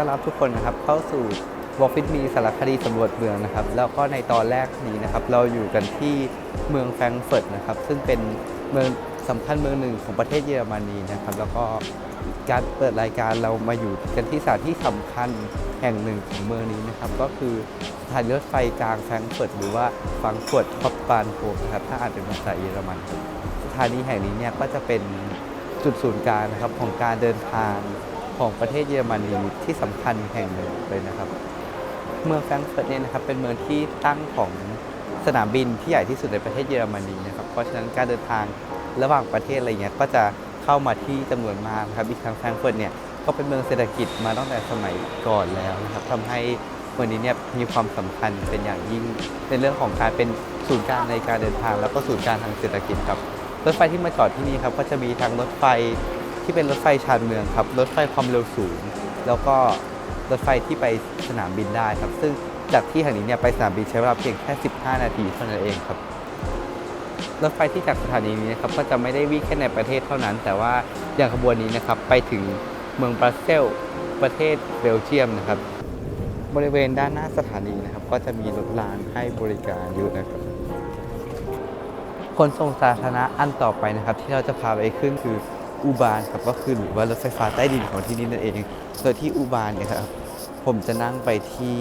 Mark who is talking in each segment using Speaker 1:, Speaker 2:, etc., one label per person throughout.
Speaker 1: ต้อนรับทุกคนนะครับเข้าสู่ Walk with Me สารคดีสำรวจเมืองนะครับ แล้วก็ในตอนแรกนี้นะครับ เราอยู่กันที่เมืองแฟรงก์เฟิร์ตนะครับ ซึ่งเป็นเมืองสำคัญเมืองหนึ่งของประเทศเยอรมนีนะครับ แล้วก็การเปิดรายการเรามาอยู่กันที่สถานที่สำคัญแห่งหนึ่งของเมืองนี้นะครับ ก็คือสถานีรถไฟกลางแฟรงก์เฟิร์ตหรือว่าฟังเฟิร์ตฮอปบานโฮนะครับถ้าอ่านเป็นภาษาเยอรมันสถานีแห่งนี้เนี่ยก็จะเป็นจุดศูนย์กลางนะครับของการเดินทาง ของประเทศเยอรมนีที่สำคัญแห่งหนึ่งเลยนะครับ เมืองแฟรงก์เฟิร์ตเนี่ยนะครับเป็นเมืองที่ตั้งของสนามบินที่ใหญ่ที่สุดในประเทศเยอรมนีนะครับเพราะฉะนั้นการเดินทางระหว่างประเทศอะไรเงี้ยก็จะเข้ามาที่จำนวนมากครับอีกทั้งแฟรงก์เฟิร์ตเนี่ยก็เป็นเมืองเศรษฐกิจมาตั้งแต่สมัยก่อนแล้วนะครับทำให้เมืองนี้เนี่ยมีความสำคัญเป็นอย่างยิ่งในเรื่องของการเป็นศูนย์กลางในการเดินทาง แล้วก็ศูนย์กลางทางเศรษฐกิจครับรถไฟที่มาจอดที่นี่ครับก็จะมีทั้งรถไฟ ที่เป็นรถไฟชานเมืองครับ รถไฟความเร็วสูง แล้วก็รถไฟที่ไปสนามบินได้ครับ ซึ่งจากที่แห่งนี้เนี่ยไปสนามบินใช้เวลาเพียงแค่ 15 นาทีเท่านั้นเองครับ รถไฟที่จากสถานีนี้นะครับก็จะไม่ได้วิ่งแค่ในประเทศเท่านั้น แต่ว่าอย่างขบวนนี้นะครับไปถึงเมืองบรัสเซลประเทศเบลเยียมนะครับ บริเวณด้านหน้าสถานีนะครับ ก็จะมีรถรางให้บริการอยู่นะครับขนส่งสาธารณะอันต่อไปนะครับ ที่เราจะพาไปขึ้นคือ อูบานครับก็คือหรือว่ารถไฟฟ้าใต้ดินของที่นี่นั่นเองโดยที่อูบานเนี่ยครับผมจะนั่งไปที่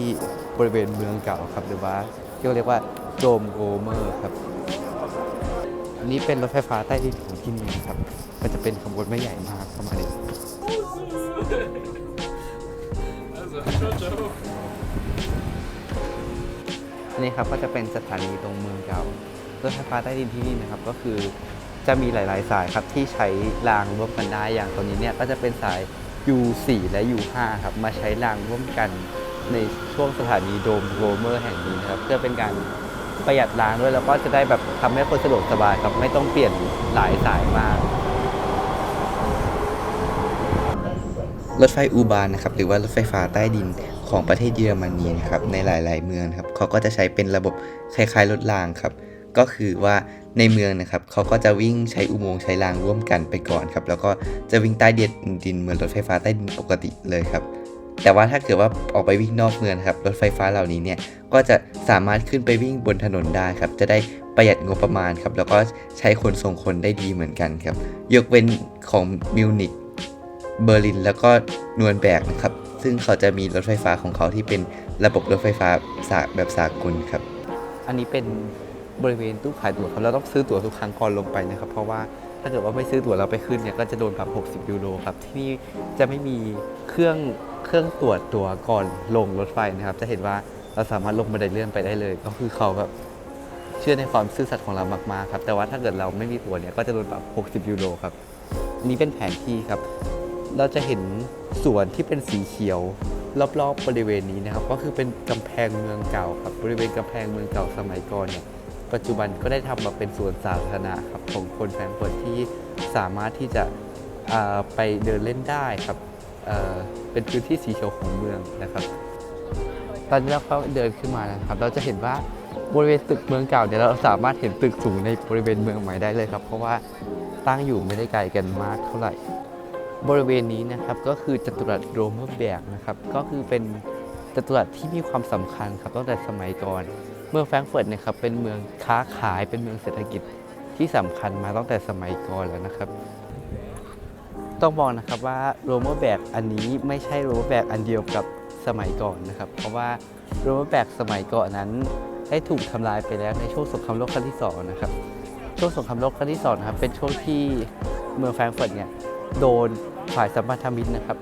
Speaker 1: บริเวณเมืองเก่าครับหรือว่าที่เขาเรียกว่าโดมโกเมอร์ครับอันนี้เป็นรถไฟฟ้าใต้ดินของที่นี่นะครับ มันจะเป็นขบวนไม่ใหญ่มากประมาณนี้นนี้ครับก็จะเป็นสถานีตรงเมืองเก่ารถไฟฟ้าใต้ดินที่นี่นะครับก็คือ จะมีหลายๆ สายครับที่ใช้รางร่วมกันได้อย่างตัวนี้เนี่ยก็จะเป็นสาย U4 และ U5 ครับมาใช้รางร่วมกันในช่วงสถานีโดมโรเมอร์แห่งนี้นะครับเพื่อเป็นการประหยัดรางด้วยแล้วก็จะได้แบบทำให้คนสะดวกสบายครับไม่ต้องเปลี่ยนหลายสายมากรถไฟอูบานนะครับหรือว่ารถไฟฟ้าใต้ดินของประเทศเยอรมนีนะครับในหลาย ๆ เมืองครับเขาก็จะใช้เป็นระบบคล้ายๆรถรางครับ ก็คือว่า ในเมืองนะครับเขาก็จะวิ่งใช้อุโมงค์ใช้รางร่วมกันไปก่อนครับแล้วก็จะวิ่งใต้ดินดินเหมือนรถไฟฟ้าใต้ดินปกติเลยครับแต่ว่าถ้าเกิดว่าออกไปวิ่งนอกเมืองครับรถไฟฟ้าเหล่านี้เนี่ยก็จะสามารถขึ้นไปวิ่งบนถนนได้ครับจะได้ประหยัดงบประมาณครับแล้วก็ใช้ขนส่งคนได้ดีเหมือนกันครับยกเว้นของมิวนิกเบอร์ลิน แล้วก็นวลแบกนะครับซึ่งเขาจะมีรถไฟฟ้าของเขาที่เป็นระบบรถไฟฟ้าสาแบบสากลครับ อันนี้เป็น บริเวณตู้ขายตั๋วครับเราต้องซื้อตั๋วทุกครั้งก่อนลงไปนะครับ เพราะว่าถ้าเกิดว่าไม่ซื้อตั๋วเราไปขึ้นเนี่ยก็จะโดนปรับ60ยูโรครับที่นี่จะไม่มีเครื่องเครื่องตรวจตั๋วก่อนลงรถไฟนะครับ จะเห็นว่าเราสามารถลงบันไดเลื่อนไปได้เลย ก็คือเขาแบบเชื่อในความซื่อสัตย์ของเรามากๆครับแต่ว่าถ้าเกิดเราไม่มีตั๋วเนี่ยก็จะโดนปรับ60ยูโรครับนนี้เป็นแผนที่ครับ เราจะเห็นสวนที่เป็นสีเขียวรอบๆบริเวณนี้นะครับ ก็คือเป็นกำแพงเมืองเก่าครับบริเวณกำแพงเมืองเก่าสมัยก่อนเนี่ย ปัจจุบันก็ได้ทำมาเป็นสวนสาธารณะครับของคนแฟรงก์เฟิร์ตที่สามารถที่จะไปเดินเล่นได้ครับเเป็นพื้นที่สีเขียวของเมืองนะครับ ตอนนี้เราก็เดินขึ้นมานะครับ เราจะเห็นว่าบริเวณตึกเมืองเก่าเนี่ยเราสามารถเห็นตึกสูงในบริเวณเมืองใหม่ได้เลยครับ เพราะว่าตั้งอยู่ไม่ได้ไกลกันมากเท่าไหร่ บริเวณนี้นะครับก็คือจัตุรัสโรเมอร์แบกนะครับ ก็คือเป็นจัตุรัสที่มีความสำคัญครับตั้งแต่สมัยก่อน เมืองแฟรงก์เฟิร์ตเนะครับเป็นเมืองค้าขายเป็นเมืองเศรษฐกิจที่สำคัญมาตั้งแต่สมัยก่อนแล้วนะครับ ต้องบอกนะครับว่าโรเมอร์แบกอันนี้ไม่ใช่โรเมอร์แบกอันเดียวกับสมัยก่อนนะครับ เพราะว่าโรเมอร์แบกสมัยก่อนนั้นได้ถูกทำลายไปแล้วในช่วงสงครามโลกครั้งที่สองนะครับช่วงสงครามโลกครั้งที่สองนะครับเป็นช่วงที่เมืองแฟรงก์เฟิร์ตเนี่ยโดนฝ่ายสัมพันธมิตรนะครับ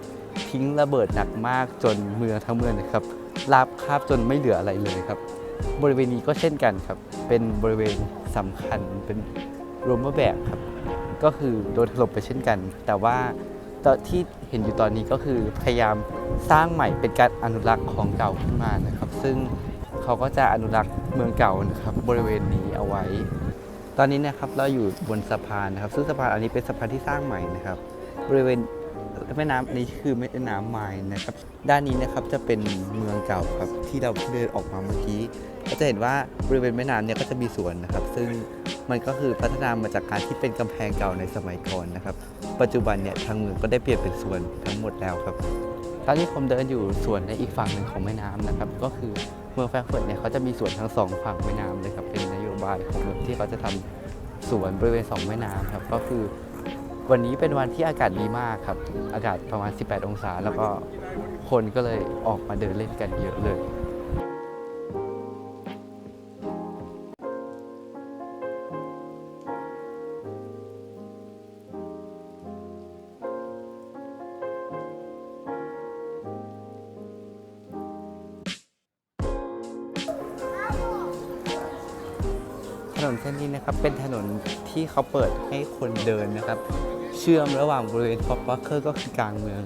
Speaker 1: ทิ้งระเบิดหนักมากจนเมืองทั้งเมืองนะครับราบคาบจนไม่เหลืออะไรเลยครับ บริเวณนี้ก็เช่นกันครับ เป็นบริเวณสำคัญเป็นรเมอร์แบกครับ ก็คือโดนถล่มไปเช่นกัน แต่ว่าที่เห็นอยู่ตอนนี้ก็คือพยายามสร้างใหม่เป็นการอนุรักษ์ของเก่าขึ้นมานะครับ ซึ่งเขาก็จะอนุรักษ์เมืองเก่านะครับ บริเวณนี้เอาไว้ ตอนนี้นะครับเราอยู่บนสะพานนะครับ ซึ่งสะพานอันนี้เป็นสะพานที่สร้างใหม่นะครับ บริเวณ แม่น้ำนี้คือแม่น้ำไมน์นะครับ ด้านนี้นะครับจะเป็นเมืองเก่าครับที่เราเดินออกมาเมื่อกี้ ก็จะเห็นว่าบริเวณแม่น้ำเนี่ยก็จะมีสวนนะครับ ซึ่งมันก็คือพัฒนามาจากการที่เป็นกำแพงเก่าในสมัยก่อนนะครับ ปัจจุบันเนี่ยทางเมืองก็ได้เปลี่ยนเป็นสวนทั้งหมดแล้วครับ
Speaker 2: ตอนนี้ผมเดินอยู่สวนในอีกฝั่งหนึ่งของแม่น้ำนะครับ ก็คือเมืองแฟรงก์เฟิร์ตเนี่ยเขาจะมีสวนทั้งสองฝั่งแม่น้ำเลยครับเป็นนโยบายของเมืองที่เขาจะทำสวนบริเวณสองแม่น้ำครับก็คือ วันนี้เป็นวันที่อากาศดีมากครับ อากาศประมาณ 18 องศา แล้วก็คนก็เลยออกมาเดินเล่นกันเยอะเลยถนนเส้นนี้นะครับเป็นถนนที่เขาเปิดให้คนเดินนะครับ เชื่อมระหว่างบริเวณพอปวัคเคอร์ก็คือกลางเมือง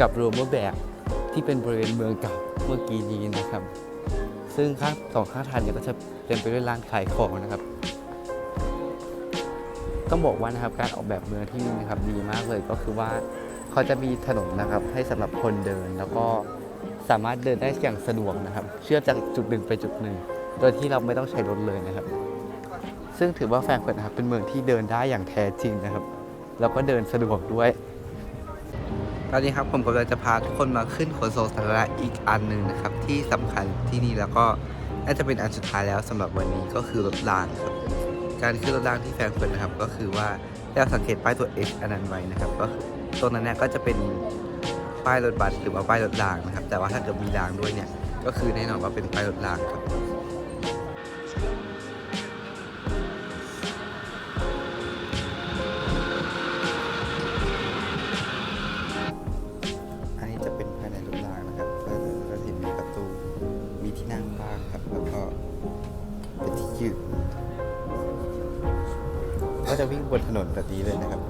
Speaker 2: กับโรเมอร์แบกที่เป็นบริเวณเมืองเก่าเมื่อกี้นี้นะครับ ซึ่งข้างสองข้างทางเนี่ยก็จะเต็มไปด้วยร้านขายของนะครับ ต้องบอกว่านะครับการออกแบบเมืองที่นี่นะครับดีมากเลยก็คือว่าเขาจะมีถนนนะครับให้สำหรับคนเดินแล้วก็สามารถเดินได้อย่างสะดวกนะครับ เชื่อมจากจุดหนึ่งไปจุดหนึ่ง โดยที่เราไม่ต้องใช้รถเลยนะครับ ซึ่งถือว่าแฟรงก์เฟิร์ตนะครับเป็นเมืองที่เดินได้อย่างแท้จริงนะครับ แล้วก็เดินสะดวกด้วย
Speaker 1: ตอนนี้ครับผมกำลังจะพาทุกคนมาขึ้นขนส่งสาธารณะอีกอันหนึ่งนะครับ ที่สำคัญที่นี่แล้วก็น่าจะเป็นอันสุดท้ายแล้วสำหรับวันนี้ก็คือรถรางครับ การขึ้นรถรางที่แฟรงก์เฟิร์ตนะครับ ก็คือว่าให้เราสังเกตป้ายตัว H อันนั้นไว้นะครับ ก็ตรงนั้นเนี่ยก็จะเป็นป้ายรถบัสหรือว่าป้ายรถรางนะครับ แต่ว่าถ้าเกิดมีรางด้วยเนี่ยก็คือแน่นอนว่าเป็นป้ายรถรางครับ ก็จะวิ่งบนถนนแบบนี้เลยนะครับ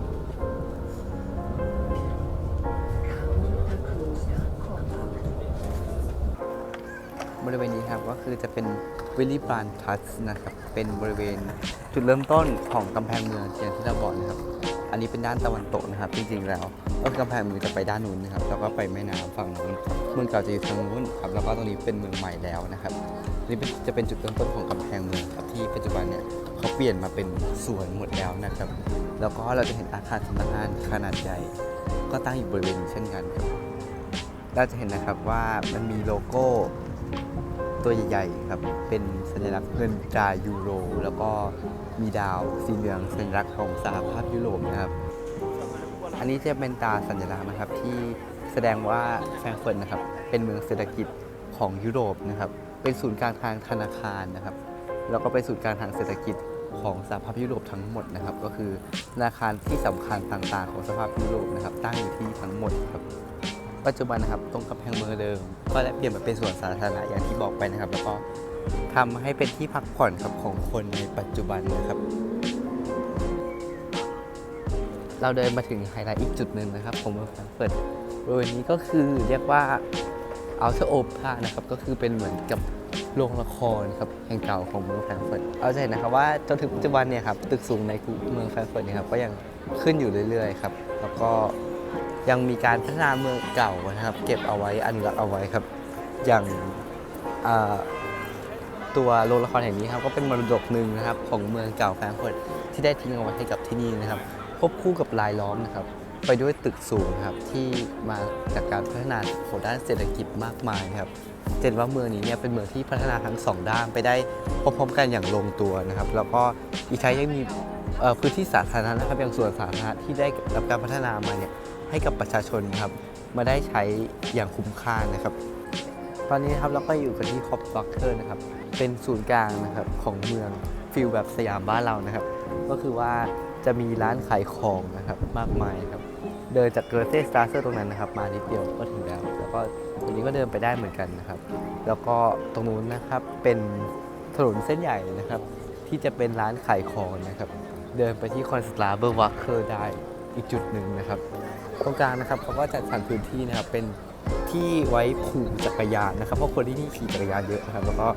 Speaker 2: บริเวณนี้ครับก็คือจะเป็นวิลลี่บรานทัสนะครับ เป็นบริเวณจุดเริ่มต้นของกำแพงเมืองอย่างที่เราบอกนะครับ อันนี้เป็นด้านตะวันตกนะครับ จริงๆแล้วก็กำแพงเมืองจะไปด้านนู้นนะครับแล้วก็ไปแม่น้ำฝั่งนู้นเมืองเก่าจะอยู่ทางนู้นครับแล้วก็ตรงนี้เป็นเมืองใหม่แล้วนะครับนี่จะเป็นจุดเริ่มต้นของกำแพงเมืองครับที่ปัจจุบันเนี่ยเขาเปลี่ยนมาเป็นสวนหมดแล้วนะครับ แล้วก็เราจะเห็นอาคารสำนักงานขนาดใหญ่ ก็ตั้งอยู่บริเวณนี้เช่นกันครับเราจะเห็นนะครับว่ามันมีโลโก้ตัวใหญ่ๆครับเป็นสัญลักษณ์เงินตรายูโร แล้วก็ มีดาวสีเหลืองสัญลักษณ์ของสหภาพยุโรปนะครับ อันนี้จะเป็นตาสัญลักษณ์นะครับที่แสดงว่าแฟรงก์เฟิร์ตนะครับเป็นเมืองเศรษฐกิจของยุโรปนะครับ เป็นศูนย์กลางทางธนาคารนะครับแล้วก็เป็นศูนย์กลางทางเศรษฐกิจของสหภาพยุโรปทั้งหมดนะครับ ก็คือธนาคารที่สำคัญต่างๆ ของสหภาพยุโรปนะครับตั้งอยู่ที่ทั้งหมดครับปัจจุบันนะครับตรงกำแพงเมืองเดิม ก็ได้เปลี่ยนมาเป็นสวนสาธารณะอย่างที่บอกไปนะครับ แล้วก็ ทำให้เป็นที่พักผ่อนครับของคนในปัจจุบันนะครับ เราเดินมาถึงไฮไลท์อีกจุดหนึ่งนะครับของเมืองแฟรงก์เฟิร์ตบริเวณนี้ก็คือเรียกว่าอัลเทอร์โอพานะครับก็คือเป็นเหมือนกับโรงละครครับแห่งเก่าของเมืองแฟรงก์เฟิร์ตเอาใจนะครับว่าจนถึงปัจจุบันเนี่ยครับตึกสูงในเมืองแฟรงก์เฟิร์ตเนี่ยครับก็ยังขึ้นอยู่เรื่อยๆครับแล้วก็ยังมีการพัฒนาเมืองเก่านะครับ เก็บเอาไว้อนุรักษ์เอาไว้ครับ อย่างอ่า ตัวโรงละครแห่งนี้ครับก็เป็นมรดกหนึ่งนะครับของเมืองเก่าแฟรงก์เฟิร์ตที่ได้ทิ้งเอาไว้ให้กับที่นี่นะครับควบคู่กับลายล้อมนะครับไปด้วยตึกสูงครับที่มาจากการพัฒนาของด้านเศรษฐกิจมากมายครับเห็นว่าเมืองนี้เนี่ยเป็นเมืองที่พัฒนาทั้งสองด้านไปได้พร้อมๆกันอย่างลงตัวนะครับ แล้วก็อีกทั้งยังมีพื้นที่สาธารณะนะครับอย่างสวนสาธารณะที่ได้รับการพัฒนามาเนี่ยให้กับประชาชนครับมาได้ใช้อย่างคุ้มค่านะครับ ตอนนี้ครับเราก็อยู่กันที่คอปบัคเกอร์นะครับ เป็นศูนย์กลางนะครับของเมืองฟิลแบบสยามบ้านเรานะครับ ก็คือว่าจะมีร้านขายของนะครับมากมายครับ เดินจากเกอร์เซสตาร์เซอร์ตรงนั้นนะครับ มานิดเดียวก็ถึงแล้ว แล้วก็ตรงนี้ก็เดินไปได้เหมือนกันนะครับ แล้วก็ตรงนู้นนะครับเป็นถนนเส้นใหญ่นะครับ ที่จะเป็นร้านขายของนะครับ เดินไปที่คอนสตาเบอร์วัคเคอร์ได้อีกจุดหนึ่งนะครับ ตรงกลางนะครับเขาก็จัดสรรพื้นที่นะครับเป็น ที่ไว้ผูกจักรยานนะครับ เพราะคนที่นี่ขี่จักรยานเยอะนะครับ แล้วก็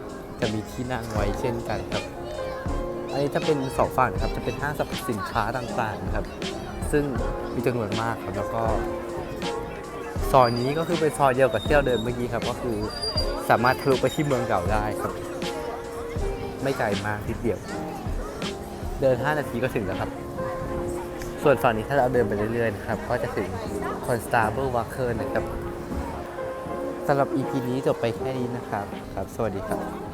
Speaker 2: จะมีที่นั่งไว้เช่นกันครับ อันนี้จะเป็นสองฝั่งนะครับ จะเป็นห้างสรรพสินค้าต่างๆนะครับ ซึ่งมีจำนวนมากครับ แล้วก็ซอยนี้ก็คือเป็นซอยเดียวกับที่เราเดินเมื่อกี้ครับ ก็คือสามารถทะลุไปที่เมืองเก่าได้ครับ ไม่ไกลมากทีเดียว เดิน 5 นาทีก็ถึงแล้วครับ ส่วนฝั่งนี้ถ้าเราเดินไปเรื่อยๆนะครับ ก็จะถึงคอนสตาเบิลว a เคอร์นะครับ สำหรับ EP นี้จบไปแค่นี้นะครับ ครับ สวัสดีครับ